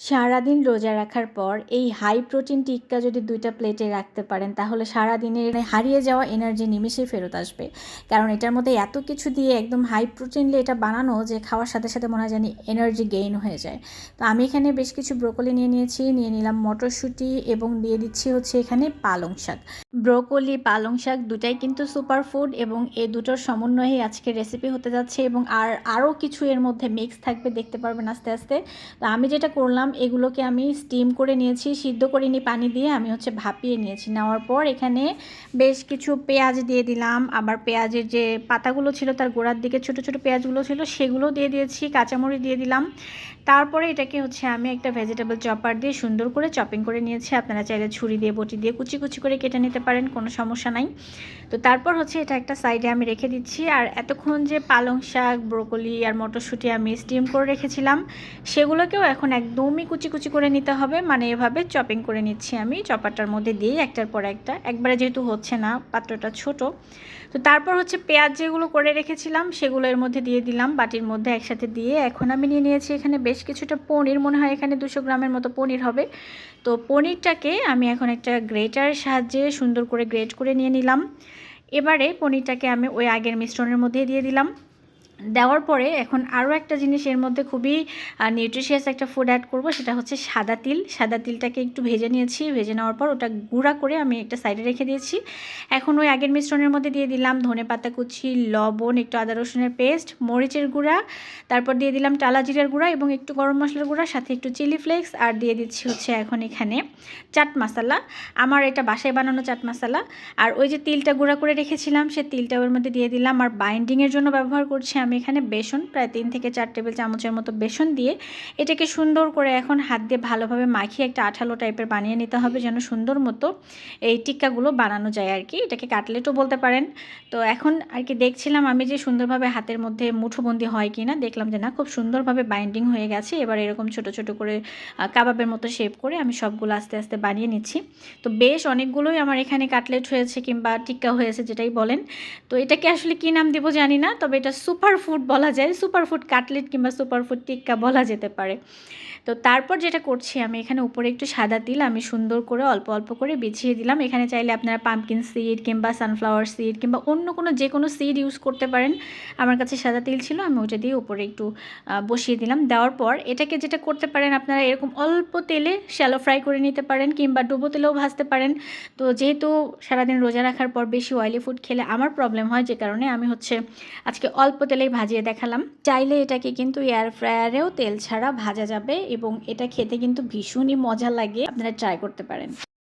সারাদিন রোজা রাখার পর এই হাই প্রোটিন টিক্কা যদি দুইটা প্লেটে রাখতে পারেন, তাহলে সারাদিনের হারিয়ে যাওয়া এনার্জি নিমেষেই ফেরত আসবে। কারণ এটার মধ্যে এত কিছু দিয়ে একদম হাই প্রোটিনলি এটা বানানো যে খাওয়ার সাথে সাথে মনে হয় জানি এনার্জি গেইন হয়ে যায়। তো আমি এখানে বেশ কিছু ব্রোকলি নিয়ে নিয়েছি, নিয়ে নিলাম মটরশুঁটি এবং দিয়ে দিচ্ছি হচ্ছে এখানে পালং শাক। ব্রোকলি, পালং শাক দুটাই কিন্তু সুপার ফুড এবং এই দুটোর সমন্বয়ে আজকে রেসিপি হতে যাচ্ছে এবং আর আরও কিছু এর মধ্যে মিক্স থাকবে দেখতে পারবেন আস্তে আস্তে। তো আমি যেটা করলাম, এগুলোকে আমি স্টিম করে নিয়েছি, সিদ্ধ করে নিই পানি দিয়ে, আমি হচ্ছে ভাপিয়ে নিয়েছি। নেওয়ার পর এখানে বেশ কিছু পেঁয়াজ দিয়ে দিলাম। আবার পেঁয়াজের যে পাতাগুলো ছিল, তার গোড়ার দিকে ছোট ছোট পেঁয়াজগুলো ছিল, সেগুলো দিয়ে দিয়েছি, কাঁচামরিচ দিয়ে দিলাম। তারপরে এটাকে হচ্ছে আমি একটা ভেজিটেবল চপার দিয়ে সুন্দর করে চপিং করে নিয়েছি। আপনারা চাইলে ছুরি দিয়ে, বটি দিয়ে, কুচি কুচি করে কেটে নিতে পারেন কোনো সমস্যা নাই। তো তারপর হচ্ছে এটা একটা সাইডে আমি রেখে দিচ্ছি। আর এতক্ষণ যে পালং শাক ব্রোকলি আর মটরশুঁটি আমি স্টিম করে রেখেছিলাম, সেগুলোকেও এখন একদমই কুচি কুচি করে নিতে হবে। মানে এভাবে চপিং করে নিচ্ছি আমি চপারটার মধ্যে দিয়ে একটার পর একটা। একবারে যেহেতু হচ্ছে না, পাত্রটা ছোট। তো তারপর হচ্ছে পেঁয়াজ যেগুলো করে রেখেছিলাম, সেগুলো এর মধ্যে দিয়ে দিলাম। বাটির মধ্যে একসাথে দিয়ে এখন আমি নিয়ে নিয়েছি এখানে বেশ কিছুটা পনির। মনে হয় এখানে দুশো গ্রামের মতো পনির হবে। তো পনিরটাকে আমি এখন একটা গ্রেটারের সাহায্যে সুন্দর করে গ্রেট করে নিয়ে নিলাম। এবারে পনিরটাকে আমি ওই আগের মিশ্রণের মধ্যে দিয়ে দিলাম। দেওয়ার পরে এখন আরও একটা জিনিস এর মধ্যে খুবই নিউট্রিশিয়াস একটা ফুড অ্যাড করব, সেটা হচ্ছে সাদা তিল। সাদা তিলটাকে একটু ভেজে নিয়েছি। ভেজে নেওয়ার পর ওটা গুঁড়া করে আমি একটা সাইডে রেখে দিয়েছি। এখন ওই আগের মিশ্রণের মধ্যে দিয়ে দিলাম ধনে পাতা কুচি, লবণ, একটু আদা রসুনের পেস্ট মরিচের গুঁড়া, তারপর দিয়ে দিলাম টালা জিরের গুঁড়া এবং একটু গরম মশলার গুঁড়া, সাথে একটু চিলি ফ্লেক্স আর দিয়ে দিচ্ছি হচ্ছে এখন এখানে চাট মশলা। আমার এটা বাসায় বানানো চাট মশলা। আর ওই যে তিলটা গুঁড়া করে রেখেছিলাম, সে তিলটা ওর মধ্যে দিয়ে দিলাম। আর বাইন্ডিংয়ের জন্য ব্যবহার করছি আমি এখানে বেসন, প্রায় তিন থেকে চার টেবিল চামচের মতো বেসন দিয়ে। এটাকে সুন্দর করে এখন হাত দিয়ে ভালোভাবে মাখিয়ে একটা আঠালো টাইপের বানিয়ে নিতে হবে যেন সুন্দর মতো এই টিক্কাগুলো বানানো যায় আর কি। এটাকে কাটলেটও বলতে পারেন। তো এখন আর কি দেখছিলাম আমি যে সুন্দরভাবে হাতের মধ্যে মুঠোবন্দি হয় কি না দেখলাম যে না, খুব সুন্দরভাবে বাইন্ডিং হয়ে গেছে। এবার এরকম ছোট ছোট করে কাবাবের মতো শেপ করে আমি সবগুলো আস্তে আস্তে আস্তে বানিয়ে নিচ্ছি। তো বেশ অনেকগুলোই আমার এখানে কাটলেট হয়েছে কিংবা টিক্কা হয়েছে যেটাই বলেন। তো এটাকে আসলে কি নাম দেবো জানি না, তবে এটা সুপার ফুড বলা যায় সুপার ফুড কাটলেট কিংবা সুপার ফুড টিক্কা বলা যেতে পারে। তো তারপর যেটা করছি, আমি এখানে উপরে একটু সাদা তিল, আমি সুন্দর করে অল্প অল্প করে বিছিয়ে দিলাম। এখানে চাইলে আপনারা পাম্পকিন সিড কিংবা সানফ্লাওয়ার সিড কিংবা অন্য কোনো যে কোনো সিড ইউজ করতে পারেন। আমার কাছে সাদা তিল ছিল, আমি ওটা দিয়ে উপরে একটু বসিয়ে দিলাম। দেওয়ার পর এটাকে যেটা করতে পারেন আপনারা, এরকম অল্প তেলে শ্যালো ফ্রাই করে নিতে পারেন কিংবা ডুবো তেলেও ভাজতে পারেন। তো যেহেতু সারাদিন রোজা রাখার পর বেশি অয়েলি ফুড খেলে আমার প্রবলেম হয়, যে কারণে আমি হচ্ছে আজকে অল্প তেলেই ভাজিয়ে দেখালাম। চাইলে এটাকে কিন্তু এয়ার ফ্রায়ারেও তেল ছাড়া ভাজা যাবে এবং এটা খেতে কিন্তু ভীষণই মজা লাগে। আপনারা ট্রাই করতে পারেন।